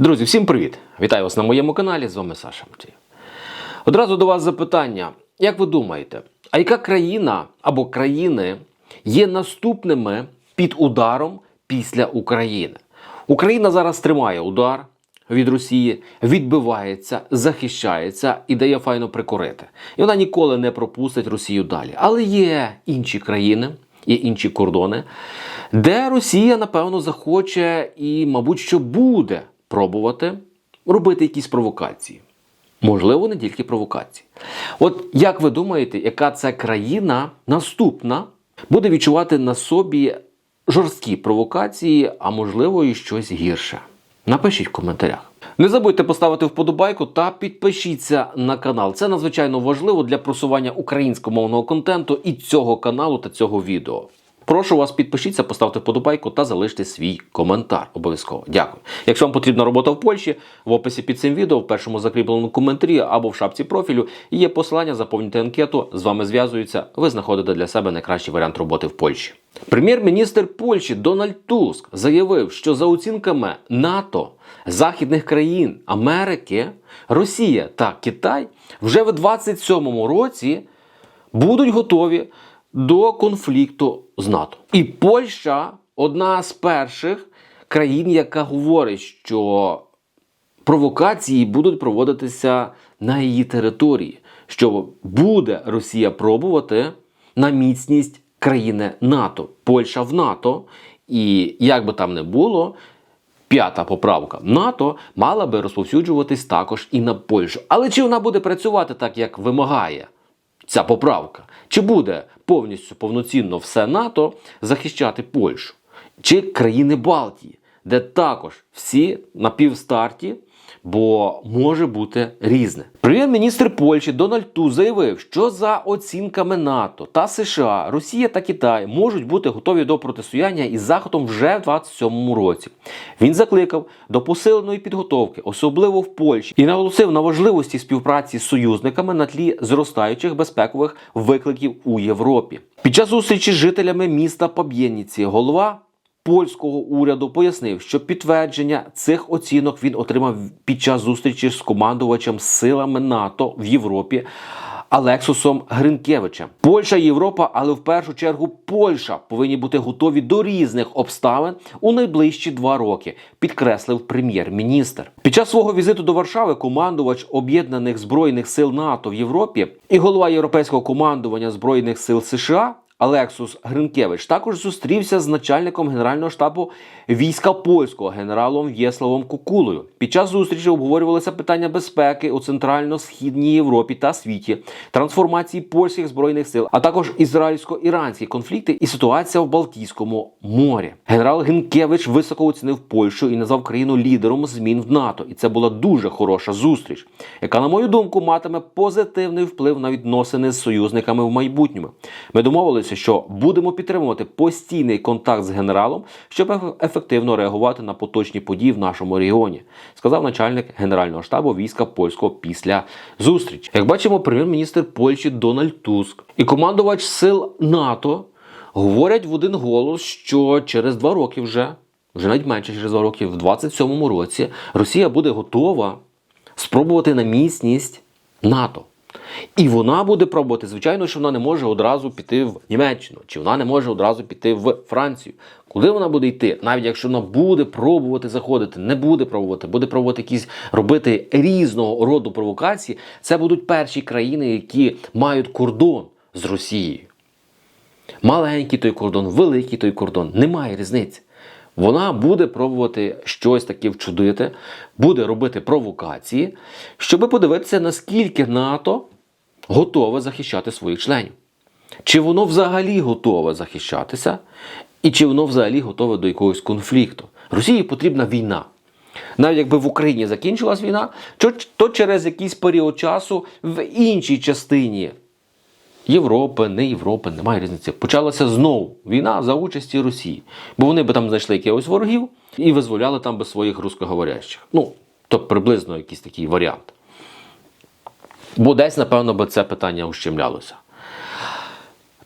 Друзі, всім привіт! Вітаю вас на моєму каналі. З вами Саша Матвіїв. Одразу до вас запитання: як ви думаєте, а яка країна або країни є наступними під ударом після України? Україна зараз тримає удар від Росії, відбивається, захищається і дає файно прикорити. І вона ніколи не пропустить Росію далі. Але є інші країни, є інші кордони, де Росія, напевно, захоче і, мабуть, що буде пробувати робити якісь провокації. Можливо, не тільки провокації. От як ви думаєте, яка це країна наступна буде відчувати на собі жорсткі провокації, а можливо і щось гірше? Напишіть в коментарях. Не забудьте поставити вподобайку та підпишіться на канал. Це надзвичайно важливо для просування українськомовного контенту і цього каналу та цього відео. Прошу вас підпишіться, поставте вподобайку та залиште свій коментар. Обов'язково. Дякую. Якщо вам потрібна робота в Польщі, в описі під цим відео, в першому закріпленому коментарі або в шапці профілю є посилання, заповнюйте анкету, з вами зв'язуються, ви знаходите для себе найкращий варіант роботи в Польщі. Прем'єр-міністр Польщі Дональд Туск заявив, що за оцінками НАТО, західних країн Америки, Росія та Китай вже в 27-му році будуть готові до конфлікту з НАТО. І Польща одна з перших країн, яка говорить, що провокації будуть проводитися на її території, що буде Росія пробувати на міцність країни НАТО, Польща в НАТО, і як би там не було. П'ята поправка НАТО мала би розповсюджуватись також і на Польщу. Але чи вона буде працювати так, як вимагає ця поправка? Чи буде повністю повноцінно все НАТО захищати Польщу? Чи країни Балтії, де також всі на півстарті, бо може бути різне. Прем'єр-міністр Польщі Дональд Туск заявив, що за оцінками НАТО та США Росія та Китай можуть бути готові до протистояння із Заходом вже в 27-му році. Він закликав до посиленої підготовки, особливо в Польщі, і наголосив на важливості співпраці з союзниками на тлі зростаючих безпекових викликів у Європі. Під час зустрічі з жителями міста Побєдніці голова польського уряду пояснив, що підтвердження цих оцінок він отримав під час зустрічі з командувачем силами НАТО в Європі. Алексусом Гринкевичем. Польща Європа, але в першу чергу Польща повинні бути готові до різних обставин у найближчі два роки, підкреслив прем'єр-міністр. Під час свого візиту до Варшави командувач об'єднаних збройних сил НАТО в Європі і голова європейського командування збройних сил США. Алексус Гринкевич також зустрівся з начальником Генерального штабу війська польського генералом В'єславом Кукулою. Під час зустрічі обговорювалися питання безпеки у центрально-східній Європі та світі, трансформації польських збройних сил, а також ізраїльсько-іранські конфлікти і ситуація в Балтійському морі. Генерал Гринкевич високо оцінив Польщу і назвав країну лідером змін в НАТО. І це була дуже хороша зустріч, яка, на мою думку, матиме позитивний вплив на відносини з союзниками в майбутньому. Ми домовилися, що будемо підтримувати постійний контакт з генералом, щоб ефективно реагувати на поточні події в нашому регіоні, сказав начальник Генерального штабу війська польського після зустрічі. Як бачимо, прем'єр-міністр Польщі Дональд Туск і командувач сил НАТО говорять в один голос, що через два роки вже, вже навіть менше через два роки, в 27-му році Росія буде готова спробувати на міцність НАТО. І вона буде пробувати, звичайно, що вона не може одразу піти в Німеччину, чи вона не може одразу піти в Францію. Куди вона буде йти? Навіть якщо вона буде пробувати заходити, не буде пробувати, буде пробувати якісь робити різного роду провокації, це будуть перші країни, які мають кордон з Росією. Маленький той кордон, великий той кордон, немає різниці. Вона буде пробувати щось таке вчудити, буде робити провокації, щоб подивитися, наскільки НАТО готове захищати своїх членів. Чи воно взагалі готове захищатися, і чи воно взагалі готове до якогось конфлікту. Росії потрібна війна. Навіть якби в Україні закінчилась війна, то- через якийсь період часу в іншій частині Європи, не Європи, немає різниці. Почалася знову війна за участі Росії. Бо вони би там знайшли якихось ворогів і визволяли там би своїх русскоговорящих. Ну, то приблизно якийсь такий варіант. Бо десь, напевно, би це питання ущемлялося.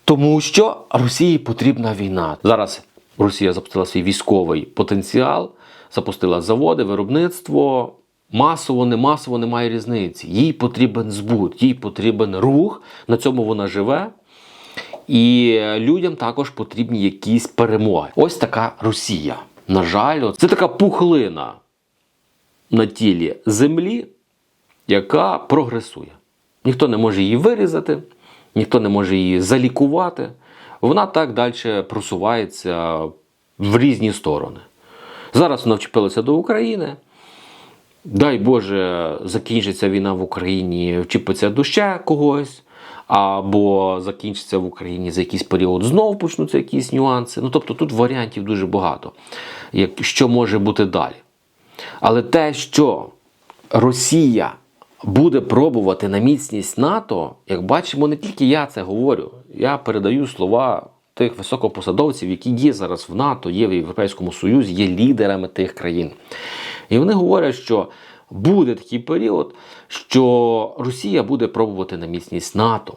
Тому що Росії потрібна війна. Зараз Росія запустила свій військовий потенціал. запустила заводи, виробництво. Масово, не масово немає різниці. Їй потрібен збут, їй потрібен рух, на цьому вона живе. І людям також потрібні якісь перемоги. Ось така Росія. На жаль, це така пухлина на тілі землі, яка прогресує. Ніхто не може її вирізати, ніхто не може її залікувати. Вона так далі просувається в різні сторони. Зараз вона вчепилася до України. Дай Боже, закінчиться війна в Україні, вчіпиться ще когось, або закінчиться в Україні за якийсь період, знову почнуться якісь нюанси. Ну тобто тут варіантів дуже багато, як, що може бути далі. Але те, що Росія буде пробувати на міцність НАТО, як бачимо, не тільки я це говорю, я передаю слова тих високопосадовців, які є зараз в НАТО, є в Європейському Союзі, є лідерами тих країн. І вони говорять, що буде такий період, що Росія буде пробувати на міцність НАТО.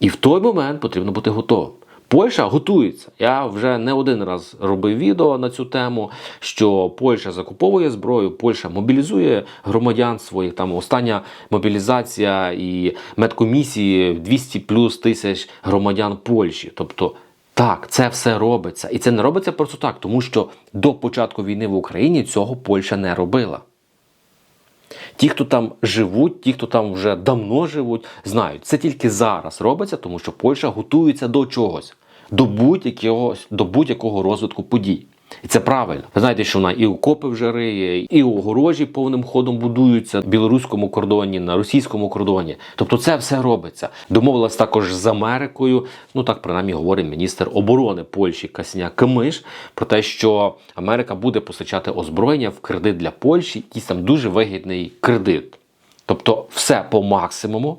І в той момент потрібно бути готовим. Польща готується. Я вже не один раз робив відео на цю тему, що Польща закуповує зброю, Польща мобілізує громадян своїх. Там остання мобілізація і медкомісії 200 плюс тисяч громадян Польщі. Тобто, так, це все робиться. І це не робиться просто так, тому що до початку війни в Україні цього Польща не робила. Ті, хто там живуть, ті, хто там вже давно живуть, знають, це тільки зараз робиться, тому що Польща готується до чогось, до будь-якого, будь-якого розвитку подій. І це правильно. Ви знаєте, що вона і окопи вже риє, і огорожі повним ходом будуються на білоруському кордоні, на російському кордоні. Тобто це все робиться. Домовилась також з Америкою. Ну так принаймні говорить міністр оборони Польщі Касня Кимиш про те, що Америка буде постачати озброєння в кредит для Польщі, якийсь там дуже вигідний кредит. Тобто, все по максимуму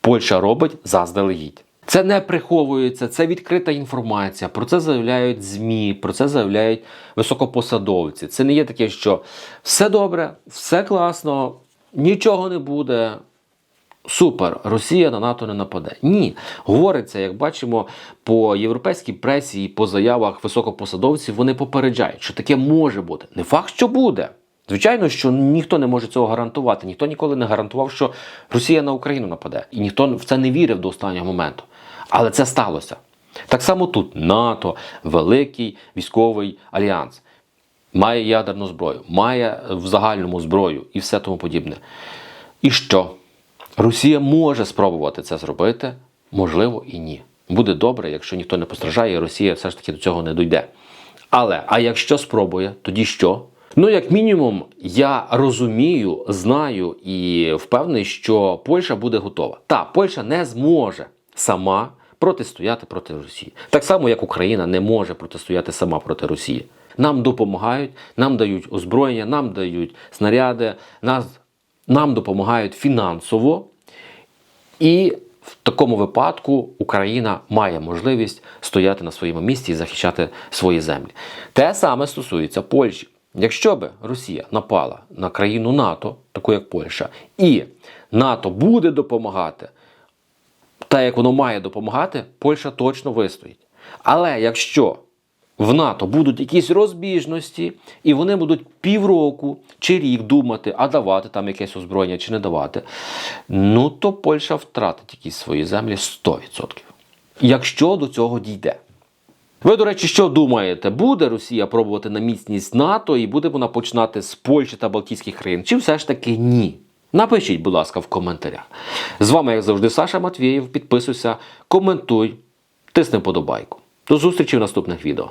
Польща робить заздалегідь. Це не приховується, це відкрита інформація. Про це заявляють ЗМІ, про це заявляють високопосадовці. Це не є таке, що все добре, все класно, нічого не буде. Супер, Росія на НАТО не нападе. Ні, говориться, як бачимо, по європейській пресі і по заявах високопосадовців, вони попереджають, що таке може бути. Не факт, що буде. Звичайно, що ніхто не може цього гарантувати. Ніхто ніколи не гарантував, що Росія на Україну нападе. І ніхто в це не вірив до останнього моменту. Але це сталося. Так само тут НАТО, великий військовий альянс, має ядерну зброю, має в загальному зброю і все тому подібне. І що? Росія може спробувати це зробити, можливо, і ні. Буде добре, якщо ніхто не постраждає, і Росія все ж таки до цього не дойде. Але а якщо спробує, тоді що? Ну, як мінімум, я розумію, знаю і впевнений, що Польща буде готова. Та Польща не зможе сама протистояти проти Росії. Так само, як Україна не може протистояти сама проти Росії. Нам допомагають, нам дають озброєння, нам дають снаряди, нас, нам допомагають фінансово. І в такому випадку Україна має можливість стояти на своєму місці і захищати свої землі. Те саме стосується Польщі. Якщо би Росія напала на країну НАТО, таку як Польща, і НАТО буде допомагати, та як воно має допомагати, Польща точно вистоїть. Але якщо в НАТО будуть якісь розбіжності, і вони будуть півроку чи рік думати, а давати там якесь озброєння чи не давати, ну то Польща втратить якісь свої землі 100%. Якщо до цього дійде. Ви, до речі, що думаєте? Буде Росія пробувати на міцність НАТО і буде вона починати з Польщі та Балтійських країн? Чи все ж таки ні? Напишіть, будь ласка, в коментарях. З вами, як завжди, Саша Матвєєв. Підписуйся, коментуй, тисни вподобайку. До зустрічі в наступних відео.